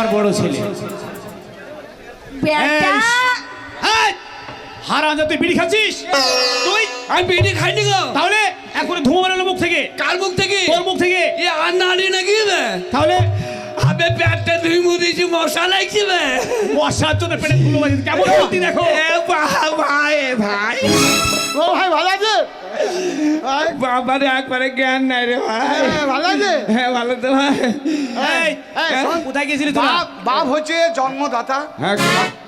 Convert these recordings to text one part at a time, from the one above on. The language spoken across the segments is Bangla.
আমার বড় ছেলে। বেটা। তুই বিড়ি খাচ্ছিস? তুই? আমি বিড়ি খাইনি গো। তাহলে এখন ধুমো বেরোলো মুখ থেকে। কার মুখ থেকে? তোর মুখ থেকে। এ আর নাড়ি নাকি তাহলে আবে পেটটা ধুই মুদিছি মশা লাগছে বে বর্ষার জন্য পেটে ধুলো বাজিস কেমন করতি দেখো। এ বা- ভাই ভাই। ও ভাই ভালো আছে ভাই বাবারে একবারে জ্ঞান নাই রে ভাই। হ্যাঁ, ভালো আছে? হ্যাঁ ভালো তো ভাই। এই, এই, শোন, কোথায় গেছিলি বাপ বাপ হচ্ছে জন্মদাতা। হ্যাঁ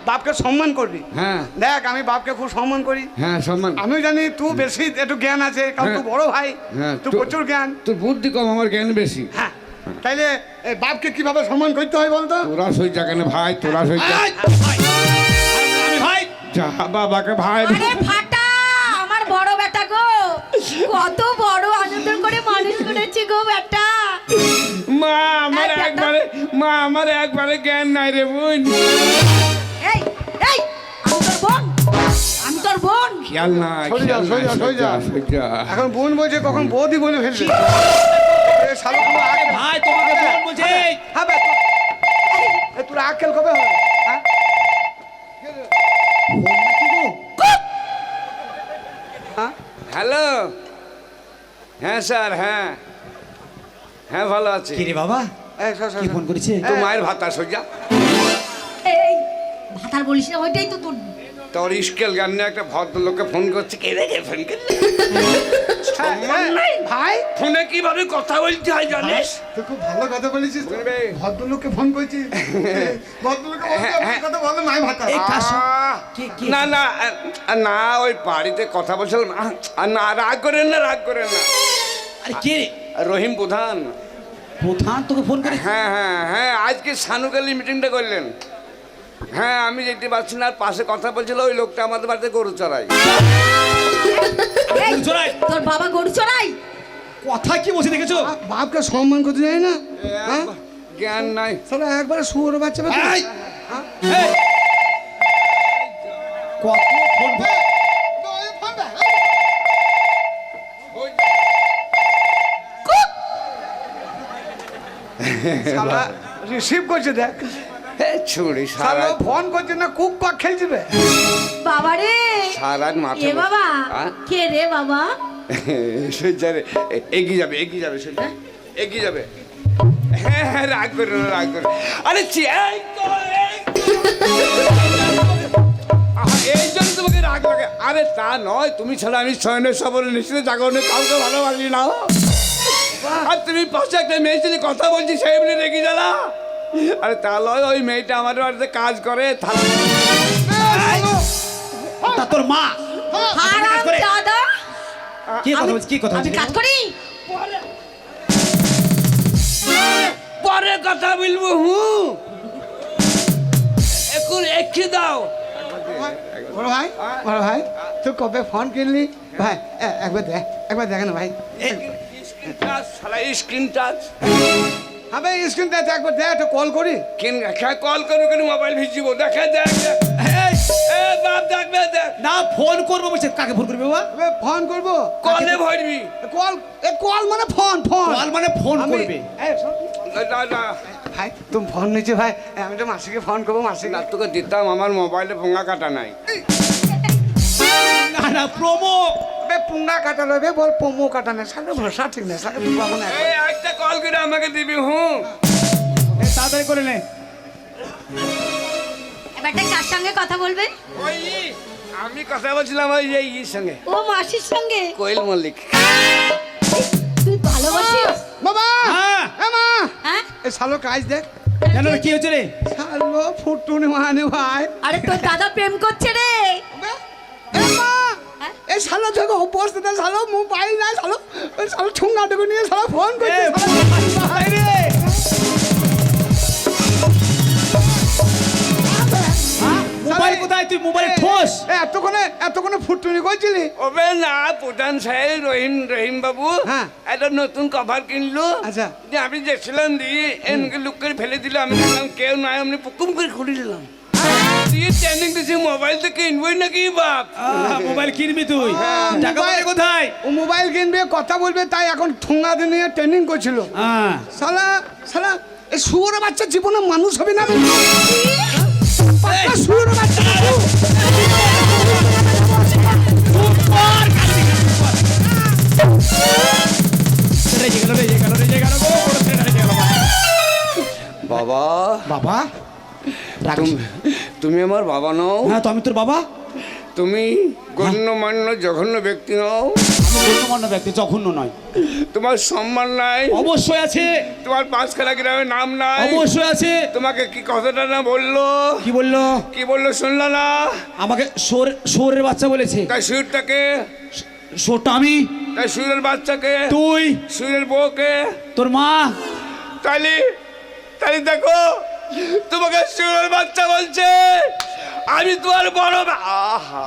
বাপকে সম্মান করবি। হ্যাঁ। দেখ আমি বাপকে খুব সম্মান করি। হ্যাঁ সম্মান। আমি জানি তুই বেশি একটু জ্ঞান আছে কারণ তুই। বড় ভাই হ্যাঁ, তুই তো- প্রচুর জ্ঞান। তোর বুদ্ধি কম আমার জ্ঞান বেশি। হ্যাঁ তাইলে বাপকে কীভাবে সম্মান করতে হয় বলতো? তোরা সইজা কেন ভাই তোরা ভাই, ভাই। যা বাবাকে ভাই। কত বড় আনন্দ করে মানুষ করেছি গো বেটা মা আমার একবারে মা আমার একবারে জ্ঞান নাই রে বোন। এই এই আমি তোর বোন। আমি তোর বোন। খেয়াল নাই সরে যা, সরে যা, নাই, সরে যা। এখন বোন বলছে কখন বৌদি বলে ফেলছে। এ শালা কোনো আগে- ভাই তোমাকে বোন বলছে। হ্যাঁ বে, তোর- এ, তোর আক্কেল কবে হবে? হ্যাঁ? হ্যাঁ? হ্যালো। হ্যাঁ স্যার হ্যাঁ। হ্যাঁ ভালো আছে। কি রে বাবা কি ফোন করেছে? তো মায়ের ভাতা সজ্জা এই ভাতার বলিস না ওইটাই তো তোর। তোর স্কেল গান নিয়ে একটা ভদ্রলোককে ফোন করছে। কে রে কে ফোন করলে? হ্যাঁ, হ্যাঁ, ভাই। ফোনে কীভাবে কথা বলতে হয় জানিস? তুই খুব ভালো কথা বলেছিস। ভদ্রলোককে ফোন করছিস? ভদ্রলোককে কথা ভাতা? না না না ওই বাড়িতে কথা বলছিলাম। না রাগ করেন না রাগ করেন না। আরে কে রে? রহিম প্রধান। প্রধান তোকে ফোন করে হ্যাঁ হ্যাঁ হ্যাঁ আজকে সানুকালি মিটিংটা করলেন। হ্যাঁ আমি যেতে পারছি না আর পাশে কথা বলছিল ওই লোকটা আমাদের বাড়িতে গরু চড়াই। তোর বাবা গরু চড়াই কথা কি বসে দেখেছ? বাপকে সম্মান করতে যায় না? হ্যাঁ? জ্ঞান নাই। তাহলে একবার শুয়োর বাচ্চা এই। কত ফোন রিসিভ করছে দেখ। ছুরি সারা ফোন করছে না কুক পাক। বাবা রে সারা মাথা এ বাবা হ্যাঁ? কে রে বাবা? সজ্জা রে এগিয়ে যাবে এগিয়ে যাবে এগিয়ে যাবে। হ্যাঁ হ্যাঁ রাগ করে না রাগ করে। আরে এই এই তো। আহা, এই জন্য তোমাকে রাগ লাগে। আরে তা নয় তুমি ছাড়া আমি শয়নের সবরে নিশ্চিত জাগরণে কাউকে ভালোবাসি না। আর তুমি পাশে একটা মেয়ে ছেলে কথা বলছি সেই বলে রেগে জ্বালা আরে তা নয় ওই মেয়েটা আমার বাড়িতে কাজ করে তা তোর মা। দাদা? কি কথা আমি- কি কথা আমি কাজ করি? পরে কথা বলব হুঁ। এখন এক্ষে দাও। বড় ভাই বড় ভাই তুই কবে ফোন কিনলি? ভাই একবার দেখ একবার দেখ না ভাই। স্ক্রিন টাচ স্ক্রিন টাচ হ্যাঁ ভাই স্ক্রিনটা একবার দেখ একটু কল করি। কেন দেখা কল করো কেন মোবাইল ভিজিব। দেখা। এই, এ বাপ দেখবে দেখ না ফোন করব বলছে কাকে ফোন করবে বাবা? এ, ফোন করব। কলে ভরবি। কল এ কল মানে ফোন ফোন কল মানে ফোন করবে। না না ভাই তুমি ফোন নিচ্ছে ভাই। আমি তো মাসিকে ফোন করব মাসিকে না তোকে দিতাম আমার মোবাইলে ভোঙা কাটা নাই। না না প্রমো পুঙ্গা কাটা রবে বল পোমো কাটা নেই। সাথে ভাষা ঠিক নেই সাথে তুই পাবো না এই একটা কল করে আমাকে দিবি হুঁ এই, তাড়াতাড়ি করে নে। এবারটা কার সঙ্গে কথা বলবেন ওই আমি কথা বলছিলাম ওই এই ইর সঙ্গে। ও মাসির সঙ্গে? কোয়েল মল্লিক। তুই ভালোবাসিস? বাবা! হ্যাঁ। এ মা! হ্যাঁ? এ শালো কাজ দেখ। রে কি হয়েছে রে? শালো ফুটুনি মানে ভাই। আরে তোর দাদা প্রেম করছে রে? এই শালো দেখো উপস্থিত শালো মোবাইল নাই শালো শালো ঠুঙ্গাটুকু নিয়ে শালো ফোন করছে মোবাইল কোথায়? তুই মোবাইল ঠোস এ, এতক্ষণে এতক্ষণে ফুটুনি করছিলি ওবে না প্রধান সাহেব রহিম রহিম বাবু। হ্যাঁ। একটা নতুন কভার কিনলো। আচ্ছা। যে আমি দেখছিলাম দিয়ে এমনি লুক করে ফেলে দিল। আমি কেউ নাই আমি পুকুম করে খুলে দিলাম। দিয়ে ট্রেনিং দিছি মোবাইল তো কিনবই নাকি বাপ মোবাইল কিনবি তুই। টাকা মোবাইল- কোথায়? ও মোবাইল কিনবে কথা বলবে তাই এখন ঠুঙ্গা নিয়ে ট্রেনিং করছিল। হ্যাঁ। শালা শালা এই শুয়োর বাচ্চা জীবনে মানুষ হবে না? শুয়োর বাচ্চা বাবা। বাবা? তুমি আমার বাবা নও। হ্যাঁ তো আমি তোর বাবা? তুমি গণ্যমান্য জঘন্য ব্যক্তি নও। গণ্যমান্য ব্যক্তি জঘন্য নয়। তোমার সম্মান নাই। অবশ্যই আছে। তোমার পাঁচখানা গ্রামের নাম নাই। অবশ্যই আছে। তোমাকে কি কথাটা না বলল? কি বলল? কি বলল শুনলা না? আমাকে সোর সোরের বাচ্চা বলেছে। তাই সুরটাকে সোরটা আমি? তাই সুরের বাচ্চাকে? তুই? সুরের বউকে? তোর মা? তাইলে তাইলে দেখো তোমাকে সুরের বাচ্চা বলছে। আমি তোমার বড় আহা।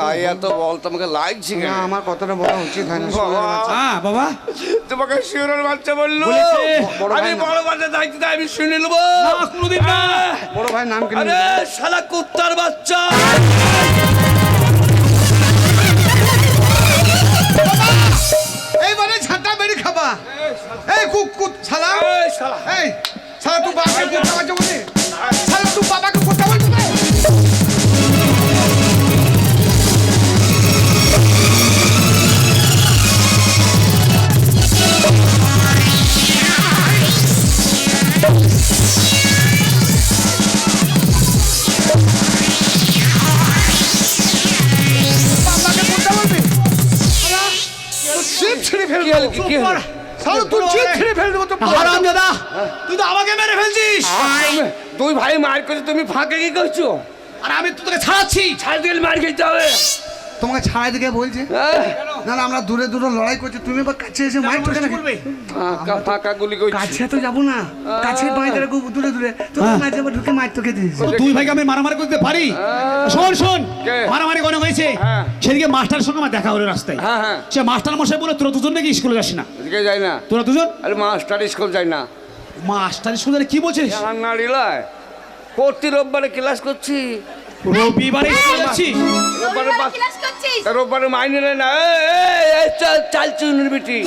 গায়ে এত বল তোমাকে লাগছে না আমার কথাটা বলা উচিত হয় না বাবা। হ্যাঁ তোমাকে শিওরের বাচ্চা বলল। বলেছে। বড় আমি। বড় বাচ্চা দায়িত্ব আমি শুনে নেব। না কোনোদিন বড় ভাই নাম কি আরে শালা কুত্তার বাচ্চা। এই শালা তুই বাবাকে কুত্তা বাচ্চা বলি শালা তুই বাবাকে কুত্তা বলছিস রে? বাবাকে কুত্তা বলবি জিভ ছিঁড়ে ফেলব। কি হলো? শালা তুই জিভ ছিঁড়ে ফেলে দেবো তো হারাম দাদা। তুই তো আমাকে মেরে ফেলছিস। তুমি- দুই ভাই মার করছ তুমি ফাঁকে কি করছ? আর আমি তো তোকে ছাড়াচ্ছি। ছাড় দিলে মার খেতে হবে। তোমাকে ছাড়াই দিকে বলছে। হ্যাঁ? না না আমরা দূরে দূরে লড়াই করছি। তুমি বা কাছে এসে মাইক ঠোকে নাকি? ফাঁকা ফাঁকা গুলি করছি। কাছে তো যাব না। কাছে বাইরে রাখব দূরে দূরে। তো হ্যাঁ। মাঝে আবার ঢুকে মাইক তোকে দিয়েছি তো দুই ভাইকে আমি মারামারি করতে পারি? শোন শোন। মারামারি কোনো হয়েছে? হ্যাঁ। সেদিকে মাস্টারের সঙ্গে আমার দেখা হলো রাস্তায়। হ্যাঁ হ্যাঁ। সে মাস্টার মশাই বলে তোরা দুজন নাকি স্কুলে যাস না? এদিকে যাই না। তোরা দুজন? আরে মাস্টার স্কুল যাই না। মাস্টার স্কুলে কি বলছিস? না রিলায় প্রতি রোববারে ক্লাস করছি। রবিবারে স্কুলে যাচ্ছিস রোববারে মাইনে নেয় না চল চাল চুনের বেটি।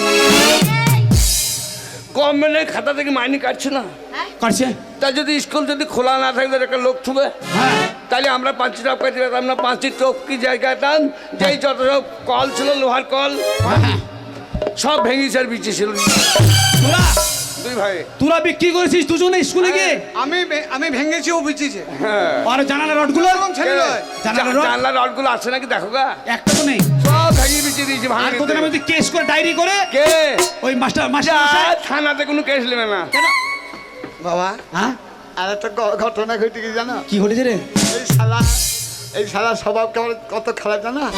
গভর্নমেন্টের খাতা থেকে মাইনে কাটছে না। হ্যাঁ? কাটছে? তা যদি স্কুল যদি খোলা না থাকে তাহলে একটা লোক থুবে। হ্যাঁ। তাহলে আমরা পাঁচটি টপকা দিতে পারতাম না পাঁচটি টপকি জায়গাটান যেই যত সব কল ছিল লোহার কল। হ্যাঁ। সব ভেঙে আর বিচি ছিল। দুই ভাই। তোরা বিক্রি করেছিস দুজনে স্কুলে গিয়ে? আমি ভে- আমি ভেঙেছি ও বিচিছে। হ্যাঁ। আর জানালা রডগুলো? ছেলে নয়। জানালা রড? জানলা রডগুলো আছে নাকি দেখো গা। একটা তো নেই। সব ভেঙে বিচি দিয়েছে আর ভাঙে তোদের মধ্যে কেস করে ডায়েরি করে? কে? ওই মাস্টার মাস্টার থানাতে কোনো কেস নেবে না। কেন? বাবা হ্যাঁ? আর একটা ঘটনা ঘটে কি জানো? কি ঘটেছে রে? এই শালা এই শালা স্বভাব কেমন কত খারাপ জানো?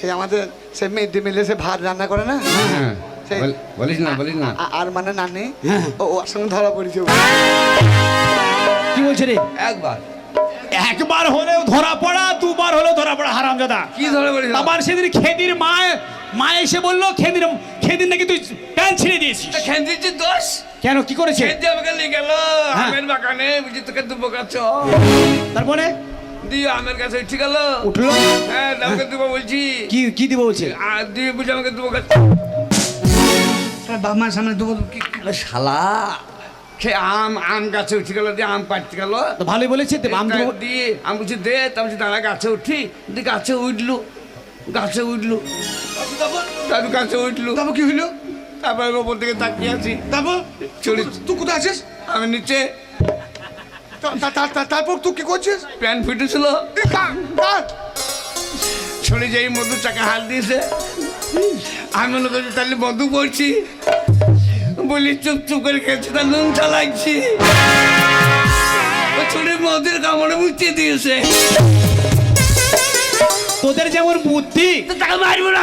সে আমাদের সে মিড ডে মিলে সে ভাত রান্না করে না? বল- বলিস না বলিস না। আর মানে নানি? হ্যাঁ। ও ওর সঙ্গে ধরা পড়েছে। কি বলছে রে? একবার। একবার হলেও ধরা পড়া দুবার হলেও ধরা পড়া হারাম দাদা কি ধরে বলিস না? আবার সেদিন খেদির মা মা এসে বলল খেদির খেদির নাকি তুই প্যান্ট ছিঁড়ে দিয়েছিস? তা খেলতেছি দোষ? কেন কি করেছে? খেলতে আমাকে নিয়ে গেল হ্যাঁ। আমের বাগানে বুঝি তোকে দুবো কাছ তারপরে? দিয়ে আমের কাছে উঠে গেল। উঠল? হ্যাঁ আমাকে দুবো বলছি। কি কি দিব বলছে? আর দিয়ে বুঝি আমাকে দুবো কাছ শালা বাপ সামনে দেবো কি শালা সে আম আম গাছে উঠে গেল দিয়ে আম পাড়তে গেল। তো ভালোই বলেছে আম দিয়ে আমি বলছি দে। তা বলছি দাঁড়া গাছে উঠি। দিয়ে গাছে উঠলু গাছে উঠলু। তারপর গাছে উঠলু। তারপর কি হইল? তারপর আমি ওপর থেকে তাকিয়ে আছি। তারপর? চলে। তুই কোথায় আছিস? আমি নিচে। তারপর তুই কি করছিস? প্যান্ট ফিটেছিল? ছড়ে যাই মধুর চাকা হাত দিয়েছে। আমি মনে করছি তাহলে মধু পড়ছি বলি চুপ চুপ করে খেয়েছি তার নুন চালাইছি ও ছুরি মধুর কামড়ে মুচিয়ে দিয়েছে। তোদের যেমন বুদ্ধি। তাকে মারবো না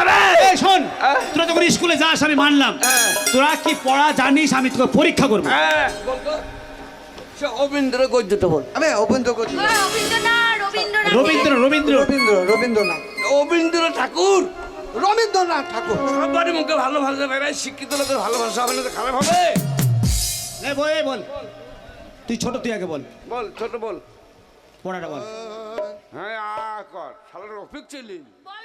শোন হ্যাঁ? তোরা যখন স্কুলে যাস আমি মানলাম। হ্যাঁ। তোরা কি পড়া জানিস আমি তোকে পরীক্ষা করব। হ্যাঁ অবিন্দ্র গদ্যটা বল। করছি ও, রবীন্দ্রনাথ রবীন্দ্রনাথ। রবীন্দ্র রবীন্দ্র। রবীন্দ্র রবীন্দ্রনাথ। অবিন্দ্র ঠাকুর। রবীন্দ্রনাথ ঠাকুর। সবারই মুখে ভালো ভাষা বেড়ায় শিক্ষিত লোকের ভালো ভাষা হবে না তো খারাপ হবে। বল বল। তুই ছোট তুই আগে বল। বল ছোট বল। পড়াটা বল। হ্যাঁ আ কর শালার রফিক ছিলি। বল